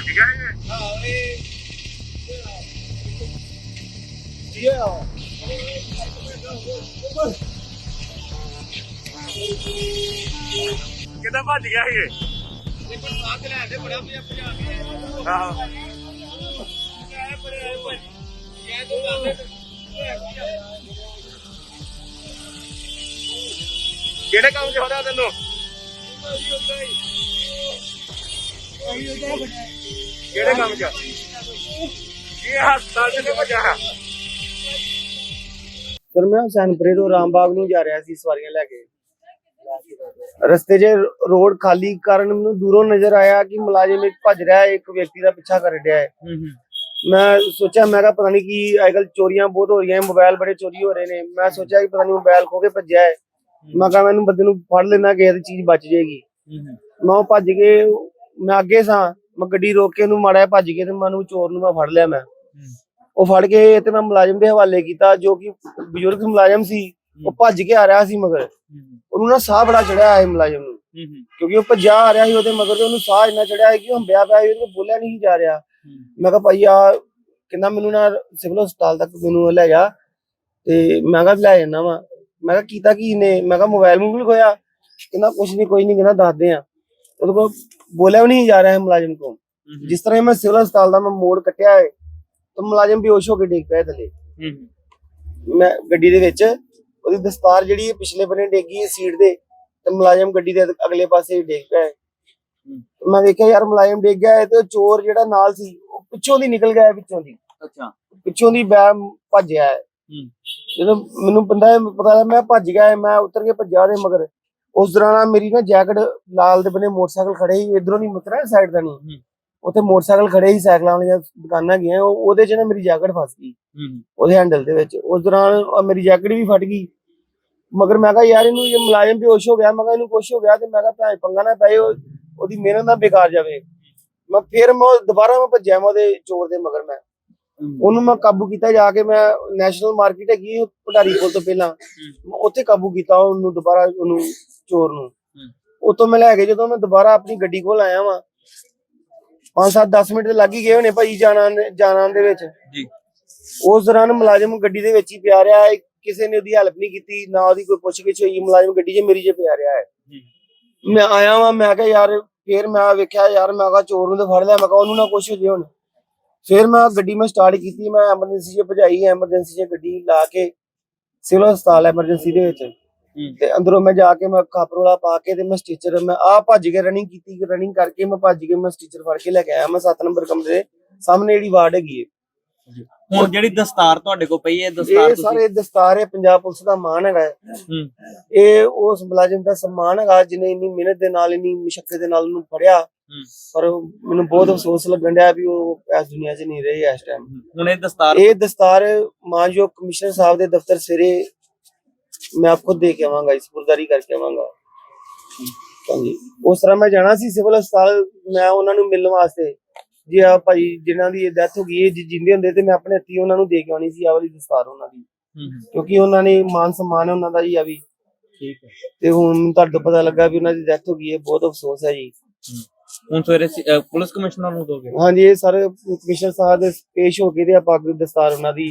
ਭੱਜ ਗਿਆ ਇਹ ਕਿੱਦਾਂ ਭੱਜ ਗਿਆ ਇਹ? ਆਹੋ। ਕਿਹੜੇ ਕੰਮ 'ਚ ਹੋ ਰਿਹਾ ਤੈਨੂੰ? ਕਿਹੜੇ ਕੰਮ 'ਚ? ਇਹ ਹਸਪਤਾਲ 'ਚ ਭੱਜਾ ਸਰ ਮੈਂ ਹੁਸੈਨਪੁਰੇ ਤੋਂ ਰਾਮਬਾਗ ਨੂੰ ਜਾ ਰਿਹਾ ਸੀ ਸਵਾਰੀਆਂ ਲੈ ਕੇ। ਰਸਤੇ 'ਚ ਰੋਡ ਖਾਲੀ ਕਾਰਨ ਮੈਨੂੰ ਦੂਰੋਂ ਨਜ਼ਰ ਆਇਆ ਕਿ ਮੁਲਾਜ਼ਮ ਇੱਕ ਭੱਜ ਰਿਹਾ ਹੈ ਇੱਕ ਵਿਅਕਤੀ ਦਾ ਪਿੱਛਾ ਕਰ ਰਿਹਾ ਹੈ। ਮੈਂ ਸੋਚਿਆ ਮੈਂ ਕਿਹਾ ਪਤਾ ਨਹੀਂ ਕੀ ਅੱਜਕੱਲ ਚੋਰੀਆਂ ਬਹੁਤ ਹੋ ਰਹੀਆਂ ਮੋਬਾਈਲ ਬੜੇ ਚੋਰੀ ਹੋ ਰਹੇ ਨੇ। ਮੈਂ ਸੋਚਿਆ ਕਿ ਪਤਾ ਨਹੀਂ ਮੋਬਾਈਲ ਖੋ ਕੇ ਭੱਜਿਆ ਹੈ। ਮੈਂ ਕਿਹਾ ਮੈਨੂੰ ਬੰਦੇ ਨੂੰ ਫੜ ਲੈਣਾ ਕਿਸੇ ਦੀ ਚੀਜ਼ ਬਚ ਜਾਏਗੀ। ਮੈਂ ਉਹ ਭੱਜ ਕੇ ਮੈਂ ਅੱਗੇ ਸਾਂ ਮੈਂ ਗੱਡੀ ਰੋਕ ਕੇ ਉਹਨੂੰ ਮਾੜਾ ਭੱਜ ਕੇ ਤੇ ਮੈਨੂੰ ਚੋਰ ਨੂੰ ਮੈਂ ਫੜ ਲਿਆ ਮੈਂ। ਉਹ ਫੜ ਕੇ ਤੇ ਮੈਂ ਮੁਲਾਜ਼ਮ ਦੇ ਹਵਾਲੇ ਕੀਤਾ ਜੋ ਕਿ ਬਜ਼ੁਰਗ ਮੁਲਾਜ਼ਮ ਸੀ ਉਹ ਭੱਜ ਕੇ ਆ ਰਿਹਾ ਸੀ ਮਗਰ। ਉਹਨੂੰ ਨਾ ਸਾਹ ਬੜਾ ਚੜਿਆ ਹੈ ਮੁਲਾਜ਼ਮ ਨੂੰ। ਕਿਉਂਕਿ ਉਹ ਭੱਜਾ ਆ ਰਿਹਾ ਸੀ ਉਹਦੇ ਮਗਰ ਤੇ ਉਹਨੂੰ ਸਾਹ ਇੰਨਾ ਚੜਿਆ ਹੈ ਕਿ ਉਹ ਹੰਬਿਆ ਪਿਆ ਸੀ ਕੋਲ ਬੋਲਿਆ ਨਹੀਂ ਜਾ ਰਿਹਾ। ਮੈਂ ਕਿਹਾ ਭਾਈ ਆ ਕਹਿੰਦਾ ਮੈਨੂੰ ਨਾ ਸਿਵਲ ਹਸਪਤਾਲ ਤੱਕ ਮੈਨੂੰ ਲੈ ਜਾ ਤੇ ਮੈਂ ਕਿਹਾ ਲੈ ਜਾਣਾ ਵਾ। ਮੈਂ ਕਿਹਾ ਕੀਤਾ ਕੀ ਨੇ ਮੈਂ ਕਿਹਾ ਮੋਬਾਈਲ ਮੋਬਾਈਲ ਖੋਇਆ। ਕਹਿੰਦਾ ਕੁਛ ਨਹੀਂ ਕੋਈ ਨਹੀਂ ਕਹਿੰਦਾ ਦੱਸਦੇ ਆ। ਉਹਦੇ ਕੋਲ ਬੋਲਿਆ ਵੀ ਨਹੀਂ ਜਾ ਰਿਹਾ ਹੈ ਮੁਲਾਜ਼ਮ ਕੋਲ। ਜਿਸ ਤਰ੍ਹਾਂ ਮੈਂ ਸਿਵਲ ਹਸਪਤਾਲ ਦਾ ਮੈਂ ਮੋੜ ਕੱਟਿਆ ਹੈ ਤਾਂ ਮੁਲਾਜ਼ਮ ਬੇਹੋਸ਼ ਹੋ ਕੇ ਡਿੱਗ ਪਿਆ ਥੱਲੇ। ਮੈਂ ਗੱਡੀ ਦੇ ਵਿੱਚ ਉਹਦੀ ਦਸਤਾਰ ਜਿਹੜੀ ਹੈ ਪਿਛਲੇ ਬੰਨੇ ਡੇਗੀ ਸੀਟ ਦੇ ਤੇ ਮੁਲਾਜ਼ਮ ਗੱਡੀ ਦੇ ਅਗਲੇ ਪਾਸੇ ਡਿੱਗ ਪਿਆ ਹੈ। ਮੈਂ ਵੇਖਿਆ ਯਾਰ ਮੁਲਾਜ਼ਮ ਡਿੱਗ ਗਿਆ ਹੈ ਤੇ ਉਹ ਚੋਰ ਜਿਹੜਾ ਨਾਲ ਸੀ ਉਹ ਪਿੱਛੋਂ ਦੀ ਨਿਕਲ ਗਿਆ ਪਿੱਛੋਂ ਦੀ। ਅੱਛਾ। ਪਿੱਛੋਂ ਦੀ ਬੈ ਭੱਜਿਆ ਹੈ। ਜਦੋਂ ਮੈਨੂੰ ਬੰਦਾ ਪਤਾ ਲੱਗਾ ਮੈਂ ਭੱਜ ਗਿਆ ਮੈਂ ਉਤਰ ਕੇ ਭੱਜਿਆ ਦੇ ਮਗਰ। ਉਸ ਦੌਰਾਨ ਮੇਰੀ ਨਾ ਜੈਕਟ ਲਾਲ ਦੇ ਬਨੇ ਮੋਟਰਸਾਈਕਲ ਖੜੇ ਸੀ ਇਧਰੋਂ ਨਹੀਂ ਮੁਤਰਾ ਸਾਈਡ ਦਾ ਨਹੀਂ। ਉੱਥੇ ਮੋਟਰਸਾਈਕਲ ਖੜੇ ਸੀ ਸਾਈਕਲਾਂ ਵਾਲੀਆਂ ਦੁਕਾਨਾਂ ਗਈਆਂ ਉਹ- ਉਹਦੇ 'ਚ ਨਾ ਮੇਰੀ ਜੈਕਟ ਫਸ ਗਈ। ਉਹਦੇ ਹੈਂਡਲ ਦੇ ਵਿੱਚ। ਉਸ ਦੌਰਾਨ ਮੇਰੀ ਜੈਕਟ ਵੀ ਫਟ ਗਈ। ਮਗਰ ਮੈਂ ਕਿਹਾ ਯਾਰ ਇਹਨੂੰ ਇਹ ਮੁਲਾਜ਼ਮ ਬੇਹੋਸ਼ ਹੋ ਗਿਆ ਮੈਂ ਕਿਹਾ ਇਹਨੂੰ ਕੁਛ ਹੋ ਗਿਆ ਤੇ ਮੈਂ ਕਿਹਾ ਭਾਵੇਂ ਪੰਗਾ ਨਾ ਪਏ ਉਹ- ਉਹਦੀ ਮਿਹਨਤ ਨਾ ਬੇਕਾਰ ਜਾਵੇ। ਮੈਂ ਫਿਰ ਮੈਂ ਦੁਬਾਰਾ ਮੈਂ ਭੱਜਿਆ ਮੈਂ ਉਹਦੇ ਚੋਰ ਦੇ ਮਗਰ ਮੈਂ। ਉਹਨੂੰ ਮੈਂ ਕਾਬੂ ਕੀਤਾ ਜਾ ਕੇ ਮੈਂ ਨੈਸ਼ਨਲ ਮਾਰਕੀਟ ਹੈਗੀ ਪਟਾਰੀ ਪੁਲ ਤੋਂ ਪਹਿਲਾਂ। ਉੱਥੇ ਕਾਬੂ ਕੀਤਾ ਉਹਨੂੰ ਦੁਬਾਰਾ ਉਹਨੂੰ ਚੋਰ ਨੂੰ। ਉਤੋਂ ਮੈਂ ਲੈ ਕੇ ਜਦੋਂ ਮੈਂ ਦੁਬਾਰਾ ਆਪਣੀ ਗੱਡੀ ਕੋਲ ਆਇਆ ਵਾਂ 5-7 10 ਮਿੰਟ ਲੱਗ ਹੀ ਗਏ ਹੋਣੇ ਭਾਈ ਜਾਣਾ ਜਾਣਾ ਦੇ ਵਿੱਚ। ਜੀ। ਉਸ ਦੌਰਾਨ ਮੁਲਾਜ਼ਮ ਗੱਡੀ ਦੇ ਵਿੱਚ ਹੀ ਪਿਆ ਰਿਹਾ ਹੈ। ਕਿਸੇ ਨੇ ਉਹਦੀ ਹੈਲਪ ਨਹੀਂ ਕੀਤੀ ਨਾ ਉਹਦੀ ਕੋਈ ਪੁੱਛਗਿੱਛ ਹੋਈ ਮੁਲਾਜ਼ਮ ਗੱਡੀ 'ਚ ਮੇਰੀ 'ਚ ਪਿਆ ਰਿਹਾ ਹੈ। ਮੈਂ ਆਇਆ ਵਾਂ ਮੈਂ ਕਿਹਾ ਯਾਰ ਫੇਰ ਮੈਂ ਵੇਖਿਆ ਯਾਰ ਮੈਂ ਕਿਹਾ ਚੋਰ ਨੂੰ ਤੇ ਫੜ ਲਿਆ ਮੈਂ ਕਿਹਾ ਉਹਨੂੰ ਨਾ ਕੁਛ ਹੋ ਜੇ ਹੁਣ। ਫਿਰ ਮੈਂ ਗੱਡੀ ਮੈਂ ਸਟਾਰਟ ਕੀਤੀ ਮੈਂ ਐਮਰਜੈਂਸੀ 'ਚ ਭਜਾਈ ਐਮਰਜੈਂਸੀ 'ਚ ਗੱਡੀ ਲਾ ਕੇ ਸਿਵਲ ਹਸਪਤਾਲ ਐਮਰਜੈਂਸੀ ਦੇ ਵਿੱਚ। ਤੇ ਅੰਦਰੋਂ ਮੈਂ ਜਾ ਕੇ ਮੈਂ ਕਾਪਰੋਲਾ ਪਾ ਕੇ ਤੇ ਮੈਂ ਸਟੀਚਰ ਮੈਂ ਆ ਭੱਜ ਕੇ ਰਨਿੰਗ ਕੀਤੀ ਰਨਿੰਗ ਕਰਕੇ ਮੈਂ ਭੱਜ ਕੇ ਮੈਂ ਸਟੀਚਰ ਫੜ ਕੇ ਲੈ ਕੇ ਆਇਆ ਮੈਂ 7 ਨੰਬਰ ਕਮਰੇ ਦੇ ਸਾਹਮਣੇ ਜਿਹੜੀ ਵਾਰਡ ਹੈਗੀ ਹੈ ਹੁਣ ਜਿਹੜੀ ਦਸਤਾਰ ਤੁਹਾਡੇ ਕੋਲ ਪਈ ਹੈ ਦਸਤਾਰ ਇਹ ਤੁਸੀਂ ਸਾਰੇ ਦਸਤਾਰ ਹੈ ਪੰਜਾਬ ਪੁਲਿਸ ਦਾ ਮਾਣ ਹੈਗਾ ਹੈ। ਹੂੰ। ਇਹ ਉਸ ਮੁਲਾਜ਼ਮ ਦਾ ਸਨਮਾਨ ਹੈਗਾ ਜਿਹਨੇ ਇੰਨੀ ਮਿਹਨਤ ਦੇ ਨਾਲ ਇੰਨੀ ਮੁਸ਼ਕਲ ਦੇ ਨਾਲ ਉਹਨੂੰ ਫੜਿਆ। ਹੂੰ। ਪਰ ਮੈਨੂੰ ਬਹੁਤ ਅਫਸੋਸ ਲੱਗਣ ਡਿਆ ਵੀ ਉਹ ਇਸ ਦੁਨੀਆ 'ਚ ਨਹੀਂ ਰਹੇ ਇਸ ਟਾਈਮ ਹੁਣ ਇਹ ਦਸਤਾਰ ਇਹ ਦਸਤਾਰ ਮਾਨਯੋਗ ਕਮਿਸ਼ਨਰ ਸਾਹਿਬ ਦੇ ਦਫ਼ਤਰ ਸਿਰੇ ਮੈਂ ਆਪ ਖੁਦ ਦੇ ਕੇ ਆਵਾਂਗਾ ਇਸ ਸਪੁਰਦਾਰੀ ਕਰਕੇ ਆਵਾਂਗਾ। ਹਾਂਜੀ। ਉਸ ਤਰ੍ਹਾਂ ਮੈਂ ਜਾਣਾ ਸੀ ਸਿਵਲ ਹਸਪਤਾਲ ਮੈਂ ਉਹਨਾਂ ਨੂੰ ਮਿਲਣ ਵਾਸਤੇ। ਜੀ ਆ ਭਾਈ ਜਿਨ੍ਹਾਂ ਦੀ ਡੈਥ ਹੋ ਗਈ ਹੈ ਜੇ ਜਿੰਦੇ ਹੁੰਦੇ ਤੇ ਮੈਂ ਆਪਣੇ ਹੱਥੀਂ ਉਹਨਾਂ ਨੂੰ ਦੇ ਕੇ ਆਉਣੀ ਸੀ ਆ ਵਾਲੀ ਦਸਤਾਰ ਉਹਨਾਂ ਦੀ। ਕਿਉਂਕਿ ਉਹਨਾਂ ਨੇ ਮਾਨ ਸਨਮਾਨ ਹੈ ਉਹਨਾਂ ਦਾ ਜੀ ਆ ਵੀ। ਠੀਕ ਹੈ। ਤੇ ਹੁਣ ਤੁਹਾਨੂੰ ਪਤਾ ਲੱਗਾ ਵੀ ਉਹਨਾਂ ਦੀ ਡੈਥ ਹੋ ਗਈ ਹੈ ਬਹੁਤ ਅਫਸੋਸ ਹੈ ਜੀ। ਹੁਣ ਸਵੇਰੇ ਪੁਲਿਸ ਕਮਿਸ਼ਨਰ ਨੂੰ ਦੋਗੇ? ਹਾਂਜੀ ਇਹ ਸਾਰੇ ਕਮਿਸ਼ਨਰ ਸਾਹਿਬ ਦੇ ਪੇਸ਼ ਹੋ ਕੇ ਤੇ ਆਪਾਂ ਦਸਤਾਰ ਉਹਨਾਂ ਦੀ